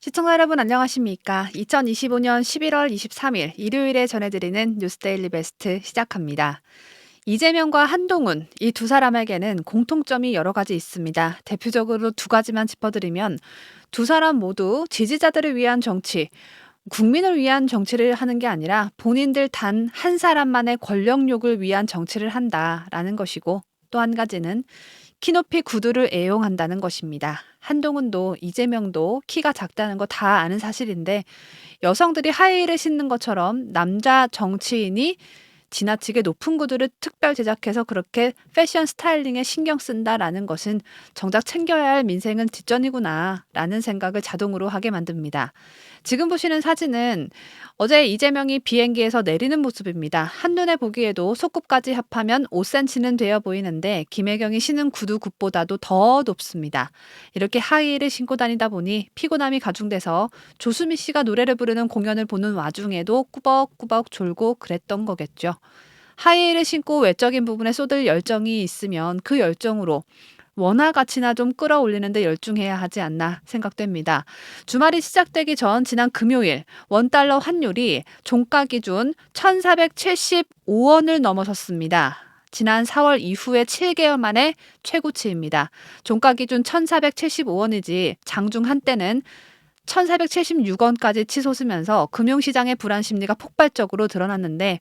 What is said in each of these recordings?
시청자 여러분 안녕하십니까? 2025년 11월 23일 일요일에 전해드리는 뉴스데일리 베스트 시작합니다. 이재명과 한동훈 이 두 사람에게는 공통점이 여러 가지 있습니다. 대표적으로 두 가지만 짚어드리면 두 사람 모두 지지자들을 위한 정치, 국민을 위한 정치를 하는 게 아니라 본인들 단 한 사람만의 권력욕을 위한 정치를 한다라는 것이고 또 한 가지는 키 높이 구두를 애용한다는 것입니다. 한동훈도 이재명도 키가 작다는 거 다 아는 사실인데 여성들이 하이힐을 신는 것처럼 남자 정치인이 지나치게 높은 구두를 특별 제작해서 그렇게 패션 스타일링에 신경 쓴다라는 것은 정작 챙겨야 할 민생은 뒷전이구나라는 생각을 자동으로 하게 만듭니다. 지금 보시는 사진은 어제 이재명이 비행기에서 내리는 모습입니다. 한눈에 보기에도 속굽까지 합하면 5cm는 되어 보이는데 김혜경이 신은 구두 굽보다도 더 높습니다. 이렇게 하이힐을 신고 다니다 보니 피곤함이 가중돼서 조수미 씨가 노래를 부르는 공연을 보는 와중에도 꾸벅꾸벅 졸고 그랬던 거겠죠. 하이힐을 신고 외적인 부분에 쏟을 열정이 있으면 그 열정으로 원화 가치나 좀 끌어올리는데 열중해야 하지 않나 생각됩니다. 주말이 시작되기 전 지난 금요일 원달러 환율이 종가 기준 1,475원을 넘어섰습니다. 지난 4월 이후에 7개월 만에 최고치입니다. 종가 기준 1,475원이지 장중 한때는 1,476원까지 치솟으면서 금융시장의 불안 심리가 폭발적으로 드러났는데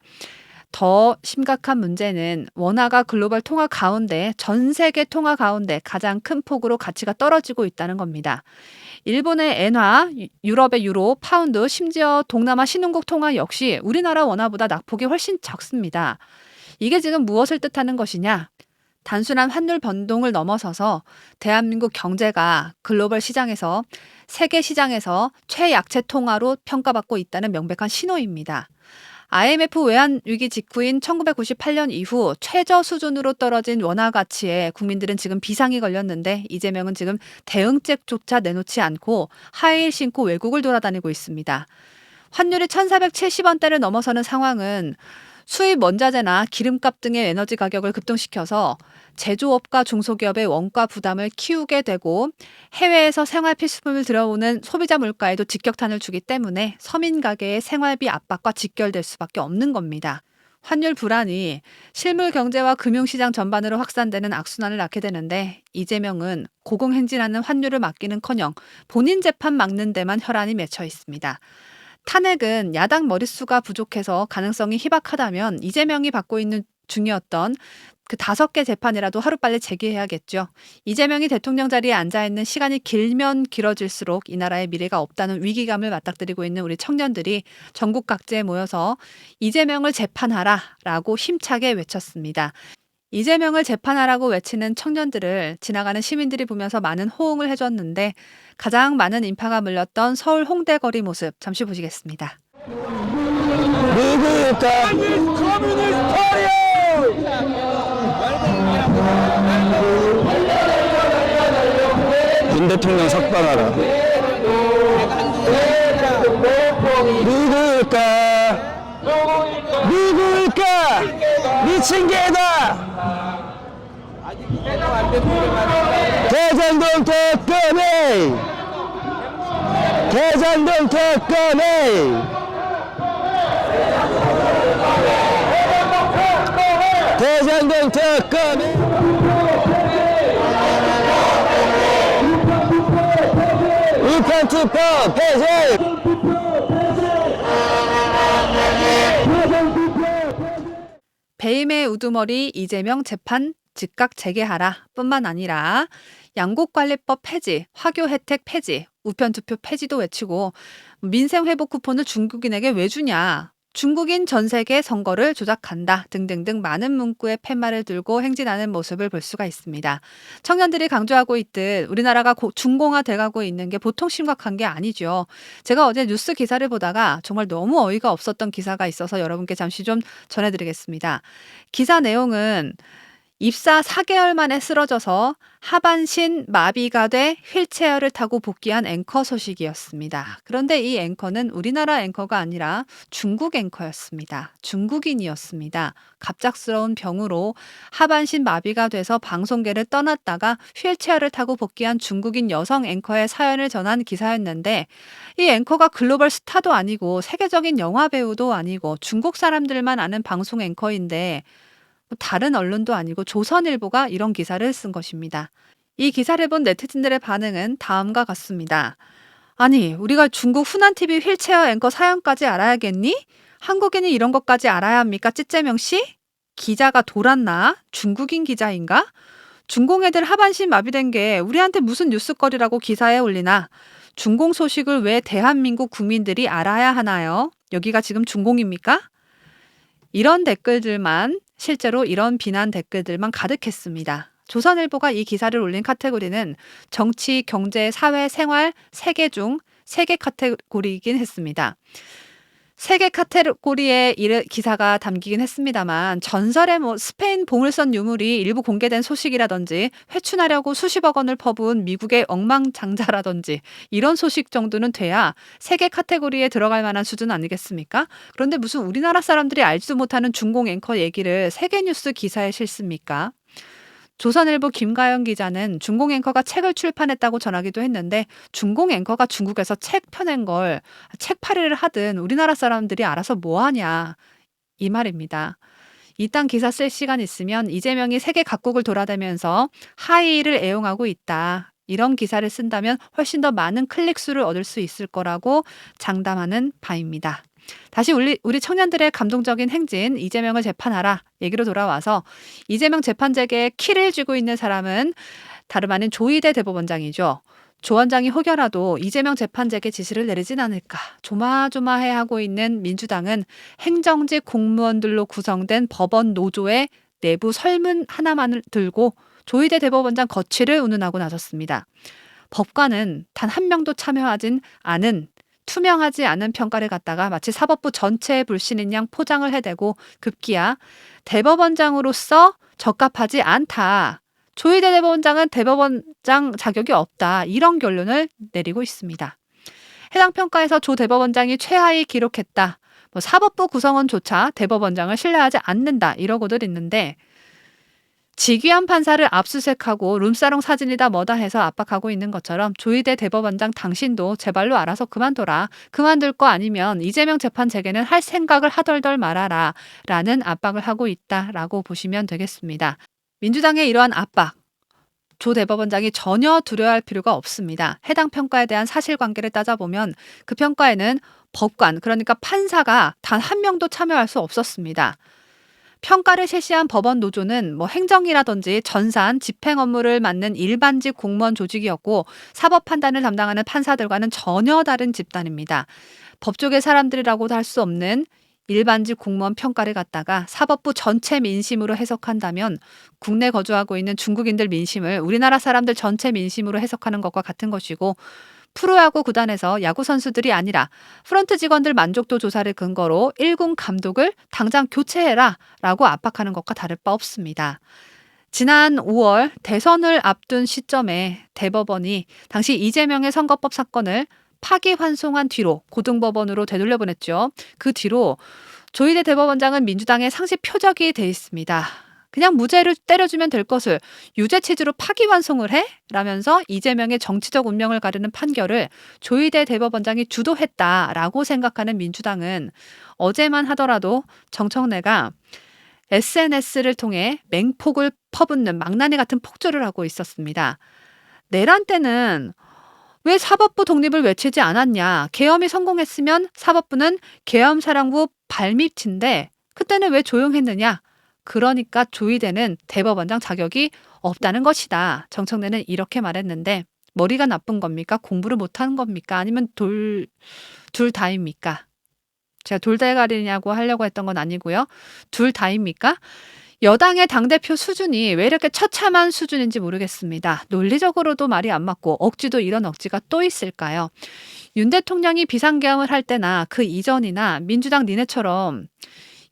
더 심각한 문제는 원화가 글로벌 통화 가운데 전 세계 통화 가운데 가장 큰 폭으로 가치가 떨어지고 있다는 겁니다. 일본의 엔화, 유럽의 유로, 파운드, 심지어 동남아 신흥국 통화 역시 우리나라 원화보다 낙폭이 훨씬 적습니다. 이게 지금 무엇을 뜻하는 것이냐? 단순한 환율 변동을 넘어서서 대한민국 경제가 글로벌 시장에서 세계 시장에서 최약체 통화로 평가받고 있다는 명백한 신호입니다. IMF 외환 위기 직후인 1998년 이후 최저 수준으로 떨어진 원화 가치에 국민들은 지금 비상이 걸렸는데 이재명은 지금 대응책조차 내놓지 않고 하일 신고 외국을 돌아다니고 있습니다. 환율이 1,470원대를 넘어서는 상황은 수입 원자재나 기름값 등의 에너지 가격을 급등시켜서 제조업과 중소기업의 원가 부담을 키우게 되고 해외에서 생활 필수품을 들어오는 소비자 물가에도 직격탄을 주기 때문에 서민 가게의 생활비 압박과 직결될 수밖에 없는 겁니다. 환율 불안이 실물 경제와 금융시장 전반으로 확산되는 악순환을 낳게 되는데 이재명은 고공행진하는 환율을 맡기는커녕 본인 재판 막는 데만 혈안이 맺혀 있습니다. 탄핵은 야당 머릿수가 부족해서 가능성이 희박하다면 이재명이 받고 있는 중이었던 그 다섯 개 재판이라도 하루빨리 재개해야겠죠. 이재명이 대통령 자리에 앉아 있는 시간이 길면 길어질수록 이 나라의 미래가 없다는 위기감을 맞닥뜨리고 있는 우리 청년들이 전국 각지에 모여서 이재명을 재판하라 라고 힘차게 외쳤습니다. 이재명을 재판하라고 외치는 청년들을 지나가는 시민들이 보면서 많은 호응을 해줬는데 가장 많은 인파가 물렸던 서울 홍대 거리 모습 잠시 보시겠습니다. 누구일까? 윤 대통령 석방하라. 누구일까? 누구일까? 미친 개다! 대장동 특검이! 대장동 특검이! 대장동 특검이! 우편투법 폐쇄! 배임의 우두머리 이재명 재판 즉각 재개하라 뿐만 아니라 양곡관리법 폐지, 화교 혜택 폐지, 우편투표 폐지도 외치고 민생 회복 쿠폰을 중국인에게 왜 주냐? 중국인 전 세계 선거를 조작한다 등등등 많은 문구의 팻말을 들고 행진하는 모습을 볼 수가 있습니다. 청년들이 강조하고 있듯 우리나라가 고- 중공화 돼가고 있는 게 보통 심각한 게 아니죠. 제가 어제 뉴스 기사를 보다가 정말 너무 어이가 없었던 기사가 있어서 여러분께 잠시 좀 전해드리겠습니다. 기사 내용은 입사 4개월 만에 쓰러져서 하반신 마비가 돼 휠체어를 타고 복귀한 앵커 소식이었습니다. 그런데 이 앵커는 우리나라 앵커가 아니라 중국 앵커였습니다. 중국인이었습니다. 갑작스러운 병으로 하반신 마비가 돼서 방송계를 떠났다가 휠체어를 타고 복귀한 중국인 여성 앵커의 사연을 전한 기사였는데 이 앵커가 글로벌 스타도 아니고 세계적인 영화 배우도 아니고 중국 사람들만 아는 방송 앵커인데 뭐 다른 언론도 아니고 조선일보가 이런 기사를 쓴 것입니다. 이 기사를 본 네티즌들의 반응은 다음과 같습니다. 아니, 우리가 중국 후난TV 휠체어 앵커 사연까지 알아야겠니? 한국인이 이런 것까지 알아야 합니까? 찌째명 씨? 기자가 돌았나? 중국인 기자인가? 중공 애들 하반신 마비된 게 우리한테 무슨 뉴스거리라고 기사에 올리나? 중공 소식을 왜 대한민국 국민들이 알아야 하나요? 여기가 지금 중공입니까? 이런 댓글들만 실제로 이런 비난 댓글들만 가득했습니다. 조선일보가 이 기사를 올린 카테고리는 정치, 경제, 사회, 생활 세 개 중 세 개 카테고리이긴 했습니다. 세 개 카테고리에 이 기사가 담기긴 했습니다만 전설의 뭐 스페인 보물선 유물이 일부 공개된 소식이라든지 회춘하려고 수십억 원을 퍼부은 미국의 엉망장자라든지 이런 소식 정도는 돼야 세 개 카테고리에 들어갈 만한 수준 아니겠습니까? 그런데 무슨 우리나라 사람들이 알지도 못하는 중공 앵커 얘기를 세계 뉴스 기사에 실습니까? 조선일보 김가영 기자는 중공 앵커가 책을 출판했다고 전하기도 했는데 중공 앵커가 중국에서 책 펴낸 걸 책팔이를 하든 우리나라 사람들이 알아서 뭐 하냐 이 말입니다. 이딴 기사 쓸 시간 있으면 이재명이 세계 각국을 돌아다니면서 하이힐을 애용하고 있다. 이런 기사를 쓴다면 훨씬 더 많은 클릭 수를 얻을 수 있을 거라고 장담하는 바입니다. 다시 우리, 우리 청년들의 감동적인 행진 이재명을 재판하라 얘기로 돌아와서 이재명 재판재계에 키를 쥐고 있는 사람은 다름 아닌 조희대 대법원장이죠. 조 원장이 혹여라도 이재명 재판재계 지시를 내리진 않을까 조마조마해 하고 있는 민주당은 행정직 공무원들로 구성된 법원 노조의 내부 설문 하나만을 들고 조희대 대법원장 거취를 운운하고 나섰습니다. 법관은 단 한 명도 참여하진 않은 투명하지 않은 평가를 갖다가 마치 사법부 전체의 불신인 양 포장을 해대고 급기야 대법원장으로서 적합하지 않다. 조희대 대법원장은 대법원장 자격이 없다. 이런 결론을 내리고 있습니다. 해당 평가에서 조 대법원장이 최하위 기록했다. 뭐 사법부 구성원조차 대법원장을 신뢰하지 않는다. 이러고들 있는데 직위한 판사를 압수수색하고 룸사롱 사진이다 뭐다 해서 압박하고 있는 것처럼 조희대 대법원장 당신도 제발로 알아서 그만둬라. 그만둘 거 아니면 이재명 재판 재개는 할 생각을 하덜덜 말아라. 라는 압박을 하고 있다라고 보시면 되겠습니다. 민주당의 이러한 압박. 조 대법원장이 전혀 두려워할 필요가 없습니다. 해당 평가에 대한 사실관계를 따져보면 그 평가에는 법관, 그러니까 판사가 단 한 명도 참여할 수 없었습니다. 평가를 실시한 법원 노조는 뭐 행정이라든지 전산, 집행 업무를 맡는 일반직 공무원 조직이었고 사법 판단을 담당하는 판사들과는 전혀 다른 집단입니다. 법조계 사람들이라고도 할 수 없는 일반직 공무원 평가를 갖다가 사법부 전체 민심으로 해석한다면 국내 거주하고 있는 중국인들 민심을 우리나라 사람들 전체 민심으로 해석하는 것과 같은 것이고 프로야구 구단에서 야구 선수들이 아니라 프런트 직원들 만족도 조사를 근거로 1군 감독을 당장 교체해라 라고 압박하는 것과 다를 바 없습니다. 지난 5월 대선을 앞둔 시점에 대법원이 당시 이재명의 선거법 사건을 파기환송한 뒤로 고등법원으로 되돌려보냈죠. 그 뒤로 조희대 대법원장은 민주당의 상시 표적이 돼 있습니다. 그냥 무죄를 때려주면 될 것을 유죄 취지로 파기환송을 해? 라면서 이재명의 정치적 운명을 가르는 판결을 조희대 대법원장이 주도했다라고 생각하는 민주당은 어제만 하더라도 정청래가 SNS를 통해 맹폭을 퍼붓는 망나니 같은 폭주를 하고 있었습니다. 내란 때는 왜 사법부 독립을 외치지 않았냐? 계엄이 성공했으면 사법부는 계엄사령부 발밑인데 그때는 왜 조용했느냐? 그러니까 조희대는 대법원장 자격이 없다는 것이다. 정청래는 이렇게 말했는데 머리가 나쁜 겁니까? 공부를 못하는 겁니까? 아니면 돌, 둘 다입니까? 제가 돌대가리냐고 하려고 했던 건 아니고요. 둘 다입니까? 여당의 당대표 수준이 왜 이렇게 처참한 수준인지 모르겠습니다. 논리적으로도 말이 안 맞고 억지도 이런 억지가 또 있을까요? 윤 대통령이 비상계엄을 할 때나 그 이전이나 민주당 니네처럼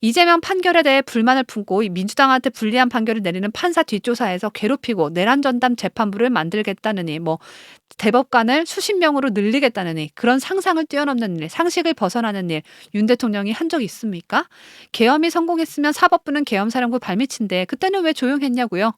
이재명 판결에 대해 불만을 품고 이 민주당한테 불리한 판결을 내리는 판사 뒷조사에서 괴롭히고 내란 전담 재판부를 만들겠다느니 뭐 대법관을 수십 명으로 늘리겠다느니 그런 상상을 뛰어넘는 일, 상식을 벗어나는 일 윤 대통령이 한 적이 있습니까? 계엄이 성공했으면 사법부는 계엄사령부 발밑인데 그때는 왜 조용했냐고요?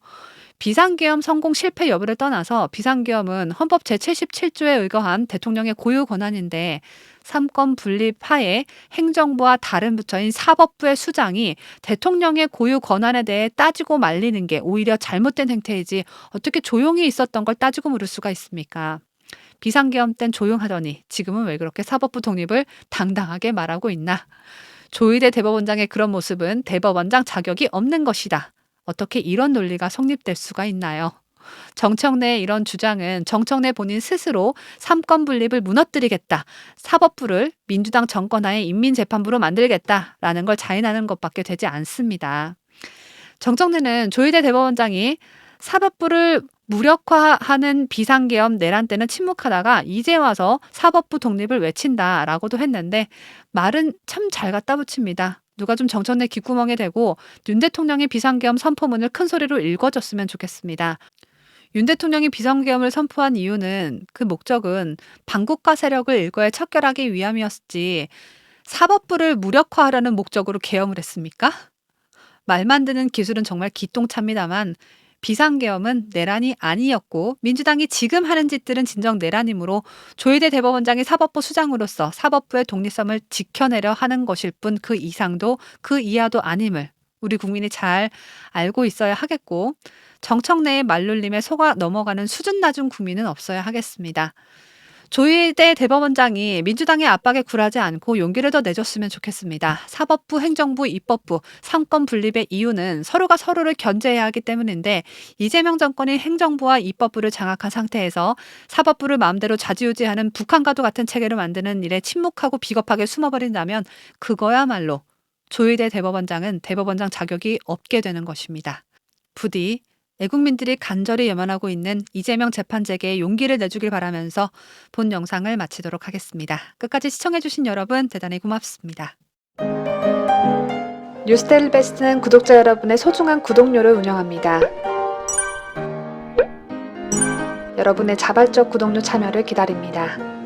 비상계엄 성공 실패 여부를 떠나서 비상계엄은 헌법 제77조에 의거한 대통령의 고유 권한인데 삼권 분립 하에 행정부와 다른 부처인 사법부의 수장이 대통령의 고유 권한에 대해 따지고 말리는 게 오히려 잘못된 행태이지 어떻게 조용히 있었던 걸 따지고 물을 수가 있습니까? 비상계엄 땐 조용하더니 지금은 왜 그렇게 사법부 독립을 당당하게 말하고 있나? 조희대 대법원장의 그런 모습은 대법원장 자격이 없는 것이다. 어떻게 이런 논리가 성립될 수가 있나요? 정청래의 이런 주장은 정청래 본인 스스로 삼권 분립을 무너뜨리겠다. 사법부를 민주당 정권하에 인민재판부로 만들겠다라는 걸 자인하는 것밖에 되지 않습니다. 정청래는 조희대 대법원장이 사법부를 무력화하는 비상계엄 내란 때는 침묵하다가 이제 와서 사법부 독립을 외친다라고도 했는데 말은 참 잘 갖다 붙입니다. 누가 좀 정청래 귓구멍에 대고 윤 대통령의 비상계엄 선포문을 큰 소리로 읽어줬으면 좋겠습니다. 윤 대통령이 비상계엄을 선포한 이유는 그 목적은 반국가 세력을 일거에 척결하기 위함이었지 사법부를 무력화하려는 목적으로 계엄을 했습니까? 말 만 드는 기술은 정말 기똥차입니다만 비상계엄은 내란이 아니었고 민주당이 지금 하는 짓들은 진정 내란이므로 조희대 대법원장이 사법부 수장으로서 사법부의 독립성을 지켜내려 하는 것일 뿐 그 이상도 그 이하도 아님을 우리 국민이 잘 알고 있어야 하겠고 정청래의 말놀림에 속아 넘어가는 수준 낮은 국민은 없어야 하겠습니다. 조희대 대법원장이 민주당의 압박에 굴하지 않고 용기를 더 내줬으면 좋겠습니다. 사법부, 행정부, 입법부, 삼권 분립의 이유는 서로가 서로를 견제해야 하기 때문인데 이재명 정권이 행정부와 입법부를 장악한 상태에서 사법부를 마음대로 좌지우지하는 북한과도 같은 체계를 만드는 일에 침묵하고 비겁하게 숨어버린다면 그거야말로 조희대 대법원장은 대법원장 자격이 없게 되는 것입니다. 부디 애국민들이 간절히 염원하고 있는 이재명 재판재계에 용기를 내주길 바라면서 본 영상을 마치도록 하겠습니다. 끝까지 시청해주신 여러분 대단히 고맙습니다. 뉴스데일 베스트는 구독자 여러분의 소중한 구독료를 운영합니다. 여러분의 자발적 구독료 참여를 기다립니다.